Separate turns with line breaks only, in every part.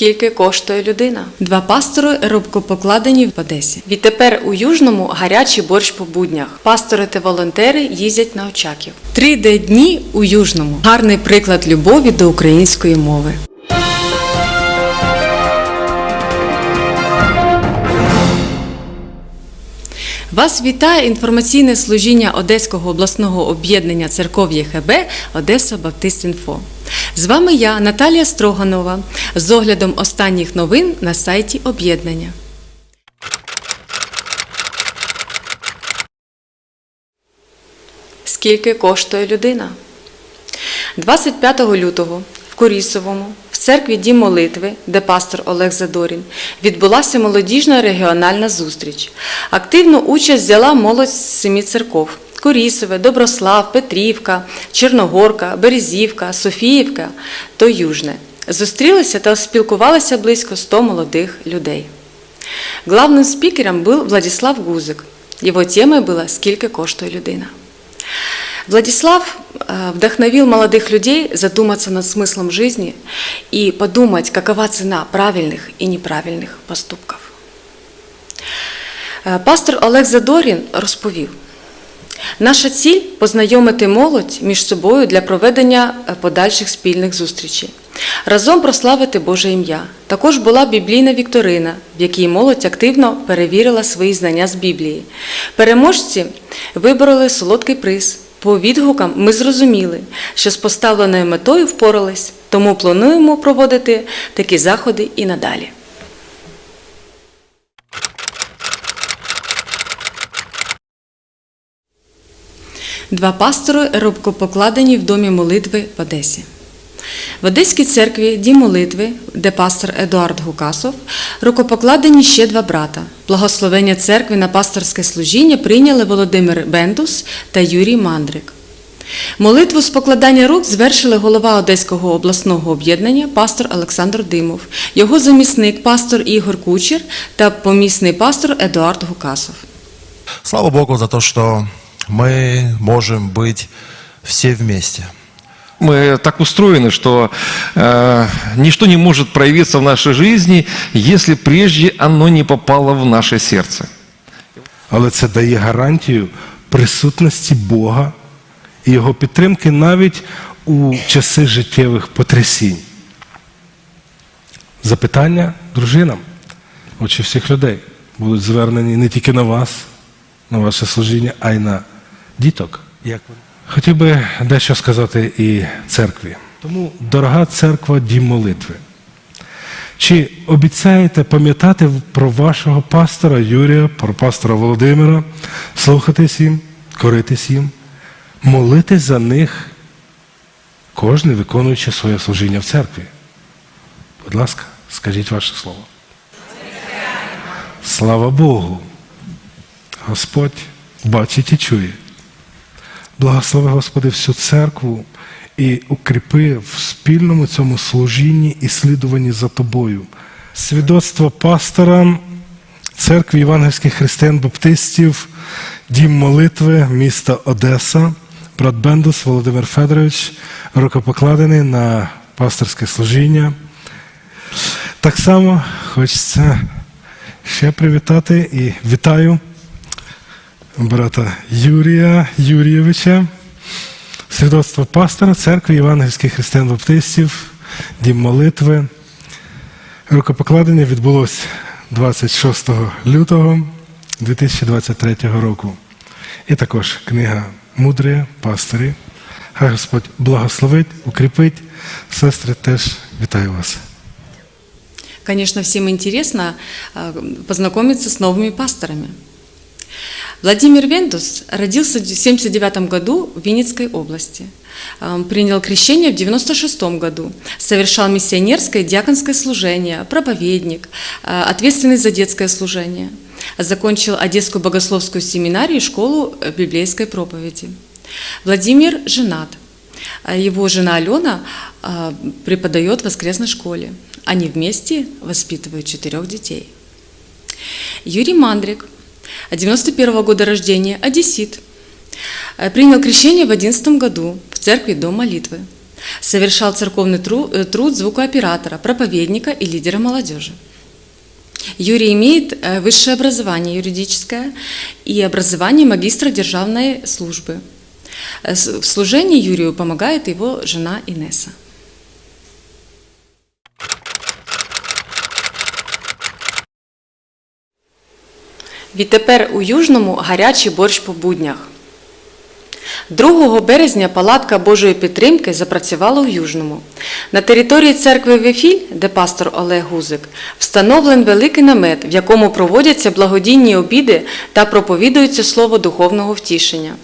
Скільки коштує людина? Два пастори рубкопокладені в Одесі. Відтепер у Южному гарячий борщ по буднях. Пастори та волонтери їздять на Очаків. Три де дні у Южному. Гарний приклад любові до української мови. Вас вітає інформаційне служіння Одеського обласного об'єднання церков ЄХБ Одеса Баптист Інфо. З вами я, Наталія Строганова, з оглядом останніх новин на сайті об'єднання. Скільки коштує людина? 25 лютого в Корісовому, в церкві Дім молитви, де пастор Олег Задорін, відбулася молодіжна регіональна зустріч. Активну участь взяла молодь з семи церков. Корісове, Доброслав, Петрівка, Чорногорка, Березівка, Софіївка та Южне. Зустрілися та спілкувалися близько 100 молодых людей. Главным спикером был Владислав Гузик. Его темой было «Сколько коштує людина?». Владислав э, вдохновил молодых людей задуматься над смыслом жизни и подумать, какова цена правильных и неправильных поступков. Е, Пастор Олег Задорін розповів, наша ціль познайомити молодь між собою для проведення е, подальших спільних зустрічей. Разом прославити Боже ім'я. Також була біблійна вікторина, в якій молодь активно перевірила свої знання з Біблії. Переможці вибороли солодкий приз. По відгукам ми зрозуміли, що з поставленою метою впорались, тому плануємо проводити такі заходи і надалі. Два пастори рубкопокладені в домі молитви в Одесі. В Одеській церкві Дім молитви, де пастор Едуард Гукасов, рукопокладені ще два брата. Благословення церкви на пасторське служіння прийняли Володимир Бендус та Юрій Мандрик. Молитву з покладання рук звершили голова Одеського обласного об'єднання пастор Олександр Димов, його замісник пастор Ігор Кучер та помісний пастор Едуард Гукасов.
Слава Богу за то, что мы можем быть все вместе.
Мы так устроены, что э, ничто не может проявиться в нашей жизни, если прежде оно не попало в наше сердце.
Але це дає гарантію присутності Бога і Його підтримки навіть у часи життєвих потрясінь. Запитання дружинам, очі всіх людей, будуть звернені не тільки на вас, на ваше служіння, а й на діток. Як? Хотів би дещо сказати і церкві. Тому, дорога церква, дім молитви. Чи обіцяєте пам'ятати про вашого пастора Юрія, про пастора Володимира, слухатись їм, коритись їм, молитись за них, кожен виконуючи своє служіння в церкві? Будь ласка, скажіть ваше слово. Слава Богу! Господь бачить і чує. Благослови, Господи, всю церкву і укріпи в спільному цьому служінні і слідуванні за Тобою. Свідоцтво пастора церкви Євангельських християн-баптистів, дім молитви міста Одеса, брат Бендус Володимир Федорович, рукопокладений на пасторське служіння. Так само хочеться ще привітати і вітаю брата Юрія Юрійовича, свідоцтво пастора церкви Євангельських християн-баптистів, дім молитви. Рукопокладення відбулось 26 лютого 2023 року. І також книга Мудрі пастирі. Хай Господь благословить, укріпить. Сестри, теж вітаю вас.
Конечно, всем интересно познакомиться с новыми пасторами. Владимир Вендус родился в 1979 году в Винницкой области. Э, Принял крещение в 1996 году. Совершал миссионерское и диаконское служение, проповедник, э, ответственный за детское служение. Закончил Одесскую богословскую семинарию и школу э, библейской проповеди. Владимир женат. А Его жена Алена преподает в воскресной школе. Они вместе воспитывают четырех детей. Юрий Мандрик, 91 года рождения, одессит. Э, Принял крещение в 11 году в церкви Дом молитвы. Совершал церковный э, труд звукооператора, проповедника и лидера молодежи. Юрий имеет э, высшее образование юридическое и образование магистра державной службы. В служении Юрию помогает его жена Инесса. Відтепер у Южному гарячий борщ по буднях. 2 березня палатка Божої підтримки запрацювала у Южному. На території церкви Вефіль, де пастор Олег Гузик, встановлен великий намет, в якому проводяться благодійні обіди та проповідується слово духовного втішення.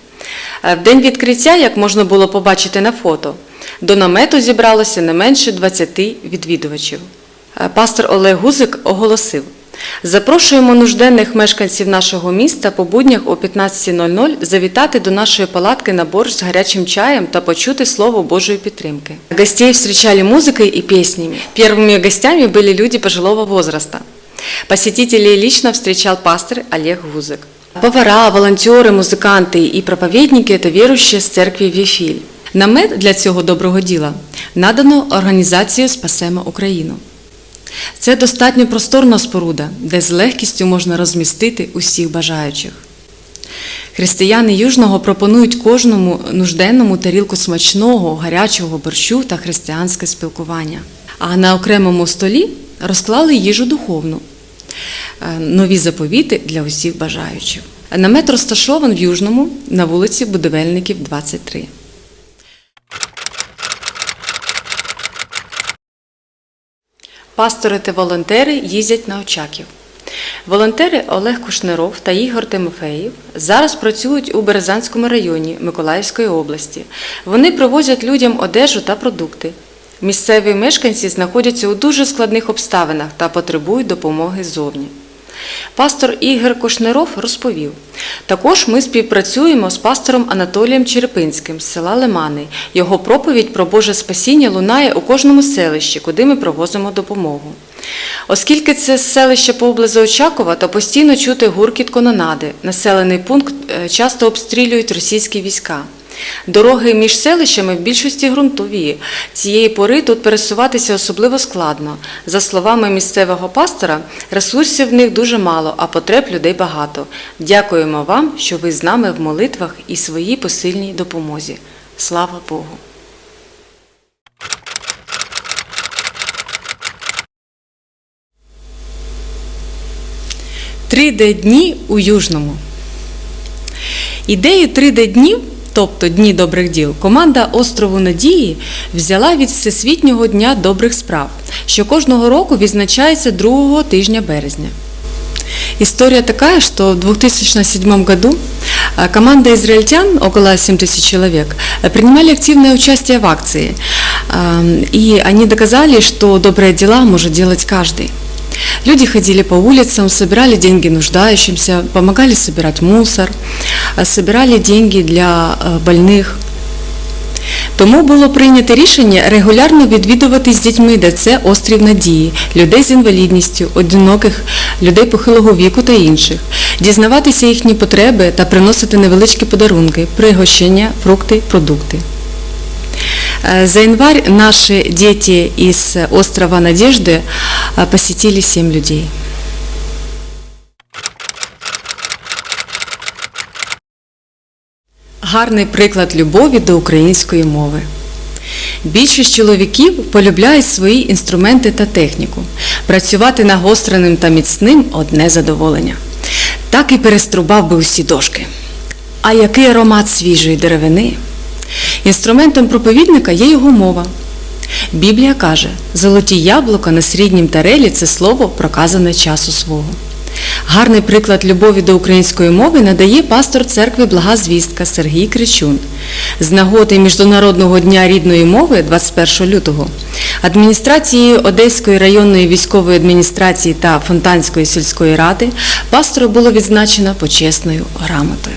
Е, В день відкриття, як можна було побачити на фото, до намету зібралося не менше 20 відвідувачів. Е, Пастор Олег Гузик оголосив: Запрошуємо нужденних мешканців нашого міста по буднях о 15.00 завітати до нашої палатки на борщ з гарячим чаем та почути слово Божої підтримки. Гостей встречали музыкой и песнями. Первыми гостями были люди пожилого возраста. Посетителей лично встречал пастор Олег Гузик. Повара, волонтери, музиканти і проповідники – це віруючі з церкви Віфіль. Намет для цього доброго діла надано організацією «Спасемо Україну». Це достатньо просторна споруда, де з легкістю можна розмістити усіх бажаючих. Християни Южного пропонують кожному нужденному тарілку смачного, гарячого борщу та християнське спілкування. А на окремому столі розклали їжу духовну, е, нові заповіти для усіх бажаючих. Намет розташований в Южному на вулиці Будівельників, 23. Пастори та волонтери їздять на Очаків. Волонтери Олег Кушниров та Ігор Тимофеїв зараз працюють у Березанському районі Миколаївської області. Вони привозять людям одежу та продукти. Місцеві мешканці знаходяться у дуже складних обставинах та потребують допомоги ззовні. Пастор Ігор Кошниров розповів: також ми співпрацюємо з пастором Анатолієм Черепинським з села Лимани. Його проповідь про Боже спасіння лунає у кожному селищі, куди ми провозимо допомогу. Оскільки це селище поблизу Очакова, то постійно чути гуркіт кононади. Населений пункт е, часто обстрілюють російські війська. Дороги між селищами в більшості ґрунтові. Цієї пори тут пересуватися особливо складно. За словами місцевого пастора, ресурсів в них дуже мало, а потреб людей багато. Дякуємо вам, що ви з нами в молитвах і своїй посильній допомозі. Слава Богу! Три дні у Южному. Ідею 3D днів, тобто Дні добрих діл, команда Острову Надії взяла від Всесвітнього дня добрих справ, що кожного року відзначається другого тижня березня. История такая, что в 2007 году э, команда израильтян, около 7 тысяч человек, э, принимали активное участие в акции. Эм, И они доказали, что добрые дела может делать каждый. Люди ходили по улицам, собирали деньги нуждающимся, помогали собирать мусор, собирали деньги для больних. Тому було прийнято рішення регулярно відвідувати з дітьми ДЦ Острів Надії, людей з інвалідністю, одиноких, людей похилого віку та інших, дізнаватися їхні потреби та приносити невеличкі подарунки, пригощення, фрукти, продукти. Э, За январь наши дети из острова Надежды э, посетили 7 людей. Гарний приклад любові до української мови. Більшість чоловіків полюбляють свої інструменти та техніку. Працювати нагостреним та міцним одне задоволення. Так і переструбав би усі дошки. А який аромат свіжої деревини? Інструментом проповідника є його мова. Біблія каже, золоті яблука на сріднім тарелі це слово, проказане часу свого. Гарний приклад любові до української мови надає пастор церкви Блага Звістка Сергій Кричун. З нагоди Міжнародного дня рідної мови 21 лютого адміністрацією Одеської районної військової адміністрації та Фонтанської сільської ради пастору було відзначено почесною грамотою.